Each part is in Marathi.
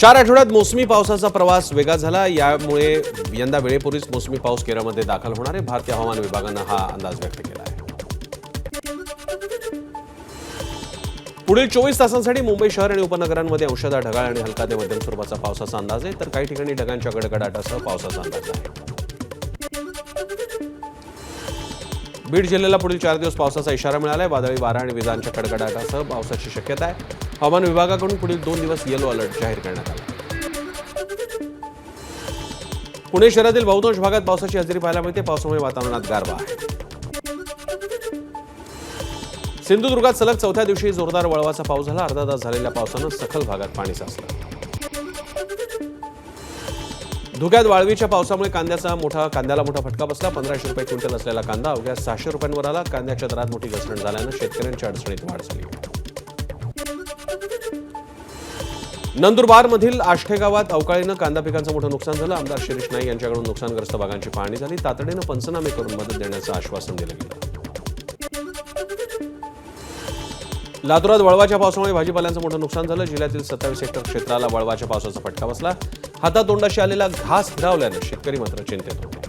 चार आठवड्यात मोसमी पावसाचा प्रवास वेगा झाला. यामुळे यंदा वेळेपूर्वीच मोसमी पाऊस केरळमध्ये दाखल होणार आहे. भारतीय हवामान विभागानं हा अंदाज व्यक्त केला आहे. पुढील चोवीस तासांसाठी मुंबई शहर आणि उपनगरांमध्ये अंशदा ढगाळ आणि हलका ते मध्यम स्वरूपाचा पावसाचा अंदाज आहे. तर काही ठिकाणी ढगांच्या गडगडाटासह पावसाचा अंदाज आहे. बीड जिल्ह्याला पुढील चार दिवस पावसाचा इशारा मिळाला आहे वादळी वारा आणि विजांच्या कडकडाटासह पावसाची शक्यता आहे. हवामान विभागाकडून पुढील दोन दिवस येलो अलर्ट जाहीर करण्यात आला. पुणे शहरातील बहुतांश भागात पावसाची हजेरी पाहायला मिळते. पावसामुळे वातावरणात गारवा आहे. सिंधुदुर्गात सलग चौथ्या दिवशी जोरदार वळवाचा पाऊस झाला. अर्धा तास झालेल्या पावसानं सखल भागात पाणी साचलं. धुक्यात वाळवीच्या पावसामुळे कांद्याचा मोठा कांद्याला मोठा फटका बसला. पंधराशे रुपये क्विंटल असलेला कांदा अवघ्या सहाशे रुपयांवर आला. कांद्याच्या दरात मोठी घसरण झाल्यानं शेतकऱ्यांच्या अडचणीत वाढ झाली. नंदुरबारमधील आष्ठे गावात अवकाळीनं कांदा पिकांचं मोठं नुकसान झालं. आमदार शिरीष नाईक यांच्याकडून नुकसानग्रस्त भागांची पाहणी झाली. तातडीनं पंचनामे करून मदत देण्याचं आश्वासन दिलं गेलं. लातूरात वळवाच्या पावसामुळे भाजीपाल्यांचं मोठं नुकसान झालं. जिल्ह्यातील सत्तावीस हेक्टर क्षेत्राला वळवाच्या पावसाचा फटका बसला. हातातोंडाशी आलेला घास हिरावल्यानं शेतकरी मात्र चिंतेत होते.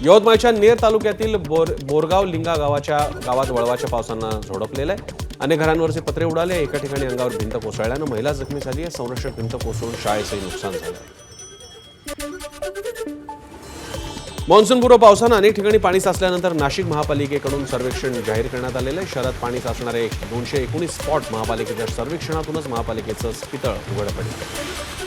यवतमाळच्या नेर तालुक्यातील बोर बोरगाव लिंगा गावाच्या गावात वळवाच्या पावसानं झोडपलेलं आहे. अनेक घरांवरचे पत्रे उडाले. एका ठिकाणी अंगावर भिंत कोसळल्यानं महिला जखमी झाली. आहे संरक्षक भिंत कोसळून शाळेचंही नुकसान झालं. मान्सूनपूर्व पावसानं अनेक ठिकाणी पाणी साचल्यानंतर नाशिक महापालिकेकडून सर्वेक्षण जाहीर करण्यात आलेलं आहे. शहरात पाणी साचणारे दोनशे एकोणीस स्पॉट महापालिकेच्या सर्वेक्षणातूनच महापालिकेचं पितळ उघड पडलं.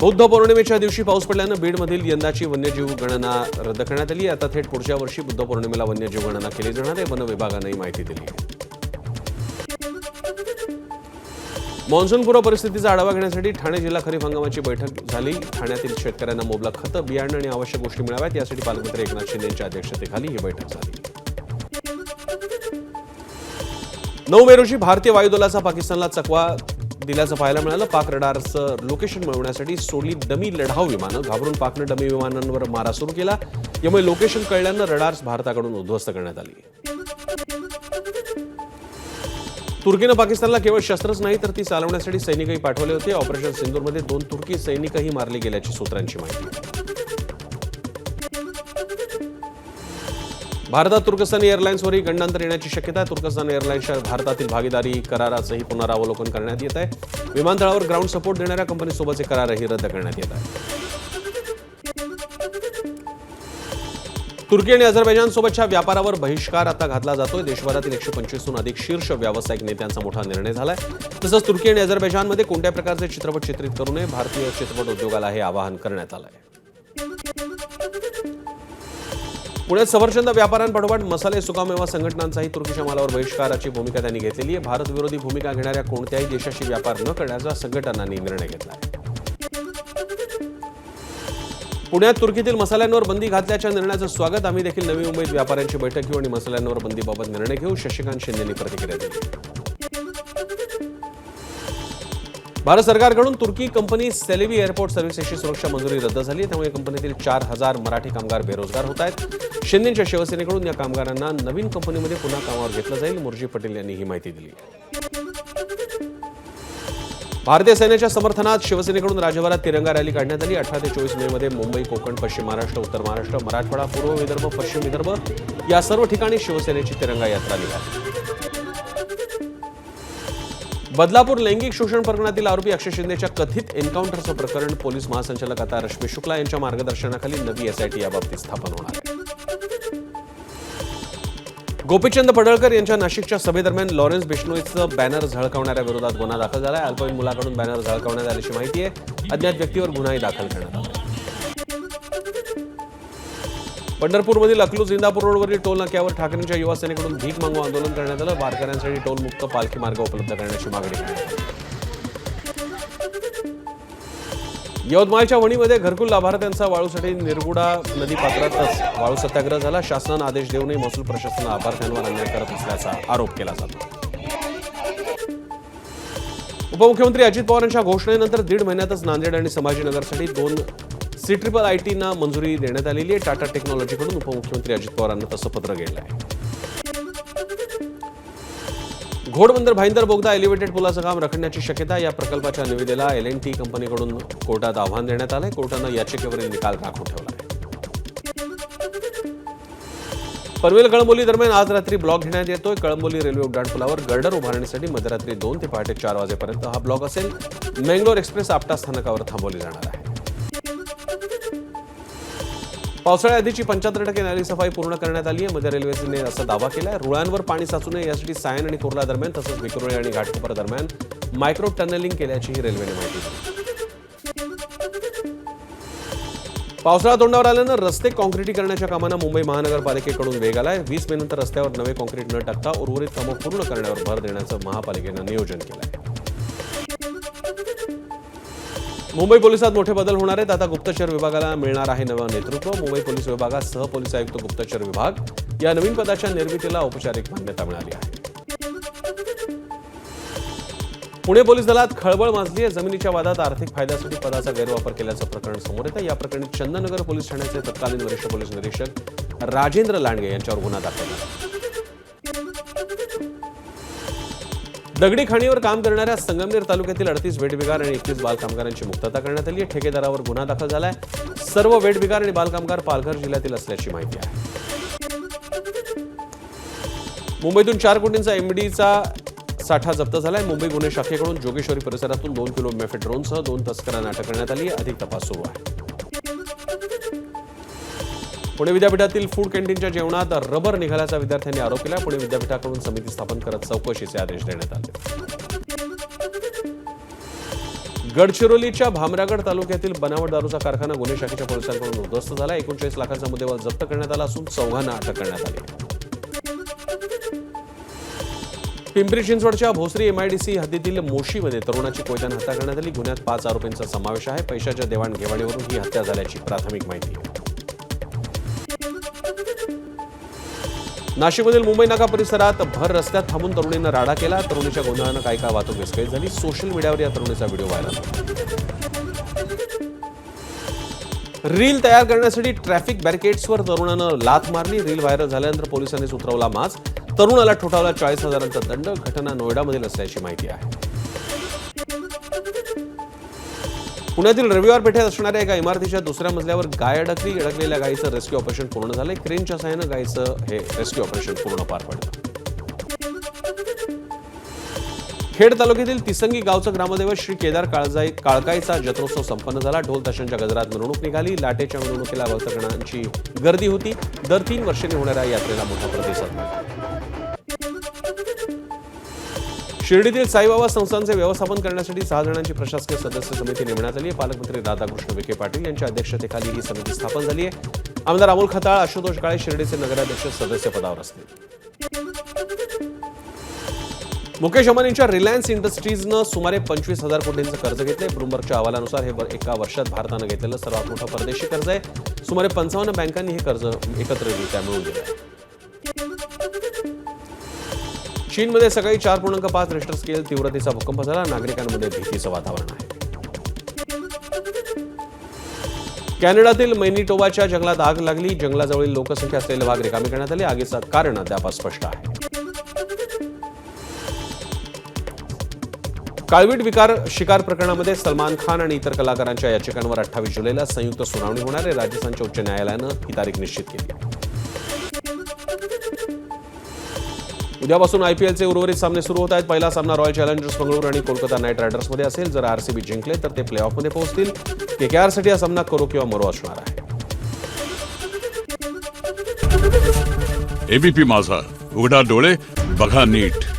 बौद्ध पौर्णिमेच्या दिवशी पाऊस पडल्यानं बीडमधील यंदाची वन्यजीव गणना रद्द करण्यात आली. आता थेट पुढच्या वर्षी बुद्ध पौर्णिमेला वन्यजीव गणना केली जाणार आहे वन विभागानं ही माहिती दिली. आहे मान्सूनपूर्व परिस्थितीचा आढावा घेण्यासाठी ठाणे जिल्हा खरीप हंगामाची बैठक झाली. ठाण्यातील शेतकऱ्यांना मोबला खतं बियाणं आणि आवश्यक गोष्टी मिळाव्यात. यासाठी पालकमंत्री एकनाथ शिंदे यांच्या अध्यक्षतेखाली ही बैठक झाली. नऊ मे रोजी भारतीय वायुदलाचा पाकिस्तानला चकवा दिल्याचं पाहायला मिळालं. पाक रडारचं लोकेशन मिळवण्यासाठी सोडली डमी लढाऊ विमानं. घाबरून पाकनं डमी विमानांवर मारा सुरू केला. यामुळे लोकेशन कळल्यानं रडार्स भारताकडून उद्ध्वस्त करण्यात आली. तुर्कीनं पाकिस्तानला केवळ शस्त्रच नाही तर ती चालवण्यासाठी सैनिकही पाठवले होते. ऑपरेशन सिंदूरमध्ये दोन तुर्की सैनिकही मारले गेल्याची सूत्रांची माहिती. भारतात तुर्कस्तान एअरलाईन्सवरही गंडांतर येण्याची शक्यता आहे. तुर्कस्तान एअरलाईन्सच्या भारतातील भागीदारी कराराचंही पुनरावलोकन करण्यात येत आहे. विमानतळावर ग्राउंड सपोर्ट देणाऱ्या कंपनीसोबतचे करारही रद्द करण्यात येत आहे तुर्की आणि अझरबैजानसोबतच्या व्यापारावर बहिष्कार आता घातला जातोय. देशभरातील एकशे पंचवीसहून अधिक शीर्ष व्यावसायिक नेत्यांचा मोठा निर्णय झालाय. तसंच तुर्की आणि अझरबैजानमध्ये कोणत्या प्रकारचे चित्रपट चित्रित करू नये भारतीय चित्रपट उद्योगाला हे आवाहन करण्यात आलं आहे पुण्यात सफरचंद व्यापाऱ्यांपाठोपाठ मसाले सुकामेवा संघटनांचाही तुर्कीच्या मालावर बहिष्काराची भूमिका त्यांनी घेतलेली आहे. भारतविरोधी भूमिका घेणाऱ्या कोणत्याही देशाशी व्यापार न करण्याचा संघटनांनी निर्णय घेतला आहे. पुण्यात तुर्कीतील मसाल्यांवर बंदी घातल्याच्या निर्णयाचं स्वागत. आम्ही देखील नवी मुंबईत व्यापाऱ्यांची बैठक घेऊ आणि मसाल्यांवर बंदीबाबत निर्णय घेऊ. शशिकांत शिंदेंनी प्रतिक्रिया दिली. भारत सरकारकडून तुर्की कंपनी सेलेवी एअरपोर्ट सर्व्हिसेसची सुरक्षा मंजुरी रद्द झाली त्यामुळे कंपनीतील चार हजार मराठी कामगार बेरोजगार होत आहेत. शिंदेच्या शिवसेनेकडून या कामगारांना नवीन कंपनीमध्ये पुन्हा कामावर घेतलं जाईल मुरजी पटेल यांनी ही माहिती दिली भारतीय सैन्याच्या समर्थनात शिवसेनेकडून राज्यभरात तिरंगा रॅली काढण्यात आली. अठरा ते चोवीस मे मध्ये मुंबई कोकण पश्चिम महाराष्ट्र उत्तर महाराष्ट्र मराठवाडा पूर्व विदर्भ पश्चिम विदर्भ या सर्व ठिकाणी शिवसेनेची तिरंगा यात्रा निघाली. बदलापूर लैंगिक शोषण प्रकरणातील आरोपी अक्षय शिंदेच्या कथित एन्काउंटरचं प्रकरण पोलीस महासंचालक आता रश्मी शुक्ला यांच्या मार्गदर्शनाखाली नवी एसआयटी याबाबतीत स्थापन होणार. गोपीचंद पडळकर यांच्या नाशिकच्या सभेदरम्यान लॉरेन्स बिश्नोईचं बॅनर झळकावणाऱ्या विरोधात गुन्हा दाखल झाला आहे अल्पवयीन मुलाकडून बॅनर झळकावण्यात आल्याची माहिती आहे. अज्ञात व्यक्तीवर गुन्हाही दाखल करण्यात आला आहे. पंढरपूरमधील अकलूज इंदापूर रोडवरील टोल नाक्यावर ठाकरेंच्या युवा सेनेकडून भीक मागू आंदोलन करण्यात आलं. वारकऱ्यांसाठी टोलमुक्त पालखी मार्ग उपलब्ध करण्याची मागणी. यवतमाळच्या वणीमध्ये घरकुल लाभार्थ्यांचा वाळूसाठी निरगुडा नदी पात्रातच वाळू सत्याग्रह झाला. शासनानं आदेश देऊनही महसूल प्रशासन लाभार्थ्यांवर अन्याय करत असल्याचा आरोप केला जातो. उपमुख्यमंत्री अजित पवार यांच्या घोषणेनंतर दीड महिन्यातच नांदेड आणि संभाजीनगरसाठी दोन सी ट्रिपल आय टीना मंजुरी देण्यात आलेली आहे. टाटा टेक्नॉलॉजीकडून उपमुख्यमंत्री अजित पवारांना तसं पत्र गेलं आहे घोडबंदर भाईंदर बोगदा एलिव्हेटेड पुलाचं काम रखडण्याची शक्यता या प्रकल्पाच्या निविदेला एल एन टी कंपनीकडून कोर्टात आव्हान देण्यात आलंय. कोर्टानं याचिकेवरील निकाल राखून ठेवला आहे पनवेल कळंबोली दरम्यान आज रात्री ब्लॉक घेण्यात येतोय. कळंबोली रेल्वे उड्डाणपुलावर गर्डर उभारण्यासाठी मध्यरात्री दोन ते पहाटे चार वाजेपर्यंत हा ब्लॉक असेल. मेंगलोर एक्सप्रेस आपटा स्थानकावर थांबवली जाणार आहे. पावसाळ्याआधीची पंच्याहत्तर टक्के नाली सफाई पूर्ण करण्यात आली आहे. मध्य रेल्वेने असा दावा केला आहे रुळांवर पाणी साचू नये यासाठी सायन आणि कुर्ला दरम्यान तसंच विक्रोळी आणि घाटकोपर दरम्यान मायक्रो टनेलिंग केल्याचीही रेल्वेने माहिती दिली. पावसाळा तोंडावर आल्यानं रस्ते काँक्रिटीकरणाच्या कामांना मुंबई महानगरपालिकेकडून वेग आलाय. वीस मे नंतर रस्त्यावर नवे काँक्रीट न टाकता उर्वरित कामं पूर्ण करण्यावर भर देण्याचं महापालिकेनं नियोजन केलं आहे मुंबई पोलिसात मोठे बदल होणार आहेत. आता गुप्तचर विभागाला मिळणार आहे नवं नेतृत्व. मुंबई पोलीस विभागात सह पोलीस आयुक्त गुप्तचर विभाग. या नवीन पदाच्या निर्मितीला औपचारिक मान्यता मिळाली आहे. पुणे पोलीस दलात खळबळ माजली आहे जमिनीच्या वादात आर्थिक फायद्यासाठी पदाचा गैरवापर केल्याचं प्रकरण समोर येतं या प्रकरणी चंदनगर पोलीस ठाण्याचे तत्कालीन वरिष्ठ पोलीस निरीक्षक राजेंद्र लांडगे यांच्यावर गुन्हा दाखल झाला. दगडी खाणीवर काम करणाऱ्या संगमनेर तालुक्यातील अडतीस वेटबिगार आणि एकतीस बालकामगारांची मुक्तता करण्यात आली आहे. ठेकेदारावर गुन्हा दाखल झालाय. सर्व वेटबिगार आणि बालकामगार पालघर जिल्ह्यातील असल्याची माहिती आहे. मुंबईतून चार कोटींचा एमडीचा साठा जप्त झालाय. मुंबई गुन्हे शाखेकडून जोगेश्वरी परिसरातून दोन किलो मेफेड्रोनसह दोन तस्करांना अटक करण्यात आली अधिक तपास सुरू आहे. पुणे विद्यापीठातील फूड कॅन्टीनच्या जेवणात रबर निघाल्याचा विद्यार्थ्यांनी आरोप केला. पुणे विद्यापीठाकडून समिती स्थापन करत चौकशीचे आदेश देण्यात आले. गडचिरोलीच्या भामरागड तालुक्यातील बनावट दारूचा कारखाना गुन्हे शाखेच्या पोलिसांकडून उद्ध्वस्त झाला. एकोणचाळीस लाखांचा मुद्देवाल जप्त करण्यात आला असून चौघांना अटक करण्यात आली. पिंपरी चिंचवडच्या भोसरी एमआयडीसी हद्दीतील मोशीमध्ये तरुणाची कोयत्यानं हत्या करण्यात आली. गुन्ह्यात पाच आरोपींचा समावेश आहे. पैशाच्या देवाणघेवाणीवरून ही हत्या झाल्याची प्राथमिक माहिती. नाशिकमधील मुंबई नाका परिसरात भर रस्त्यात थांबून तरुणीनं राडा केला. तरुणीच्या गोंधळानं काय काय वाहतूक विस्कळीत झाली. सोशल मीडियावर या तरुणीचा व्हिडिओ व्हायरल. रील तयार करण्यासाठी ट्रॅफिक बॅरिकेड्सवर तरुणानं लाथ मारली. रील व्हायरल झाल्यानंतर पोलिसांनी उतरवला माज तरुणाला ठोठावला चाळीस हजारांचा दंड. घटना नोएडामधील असल्याची माहिती आहे. पुण्यातील रविवार पेठेत असणाऱ्या एका इमारतीच्या दुसऱ्या मजल्यावर गाय अडकली. अडकलेल्या गायीचं रेस्क्यू ऑपरेशन पूर्ण झालंय. क्रेनच्या सहाय्यानं गायीचं हे रेस्क्यू ऑपरेशन पूर्ण पार पडलं. खेड तालुक्यातील तिसंगी गावचं ग्रामदैवत श्री केदार काळजाई काळकाईचा जत्रोत्सव संपन्न झाला. ढोल ताशांच्या गजरात मिरवणूक निघाली. लाटेच्या मिरवणुकीला भक्तगणांची गर्दी होती. दर तीन वर्षांनी होणाऱ्या यात्रेला मोठा प्रतिसाद मिळाला. शिर्डीतील साईबाबा संस्थांचे व्यवस्थापन करण्यासाठी सहा जणांची प्रशासकीय सदस्य समिती नेमण्यात आली आहे. पालकमंत्री राधाकृष्ण विखे पाटील यांच्या अध्यक्षतेखाली ही समिती स्थापन झाली आहे. आमदार अमोल खताळ आशुतोष काळे शिर्डीचे नगराध्यक्ष सदस्य पदावर असतील. मुकेश अंबानींच्या रिलायन्स इंडस्ट्रीजनं सुमारे पंचवीस हजार कोटींचं कर्ज घेतलंय. ब्लूमबर्गच्या अहवालानुसार हे एका वर्षात भारतानं घेतलेलं सर्वात मोठं परदेशी कर्ज आहे. सुमारे पंचावन्न बँकांनी हे कर्ज एकत्रितरित्या मिळून दिलं चीनमध्ये सकाळी चार पूर्णांक पाच रिस्टर स्केल तीव्रतेचा भूकंप झाला. नागरिकांमध्ये भीतीचं वातावरण आहे. कॅनडातील मैनिटोबाच्या जंगलात आग लागली. जंगलाजवळील लोकसंख्या असलेले भाग रिकामी करण्यात आले. आगीचं कारण अद्याप स्पष्ट आहे. काळवीट विकार शिकार प्रकरणामध्ये सलमान खान आणि इतर कलाकारांच्या याचिकांवर अठ्ठावीस जुलैला संयुक्त सुनावणी होणार आहे. राजस्थानच्या उच्च न्यायालयानं ही तारीख निश्चित केली आहे. उद्यापासून आयपीएलचे उर्वरित सामने सुरू होत आहेत. पहिला सामना रॉयल चॅलेंजर्स बंगळुरू आणि कोलकाता नाईट रायडर्समध्ये असेल. जर आरसीबी जिंकले तर ते प्ले ऑफमध्ये पोहोचतील. आरसाठी हा सामना करो किंवा मरो असणार आहे. एबीपी माझा. उघडा डोळे बघा नीट.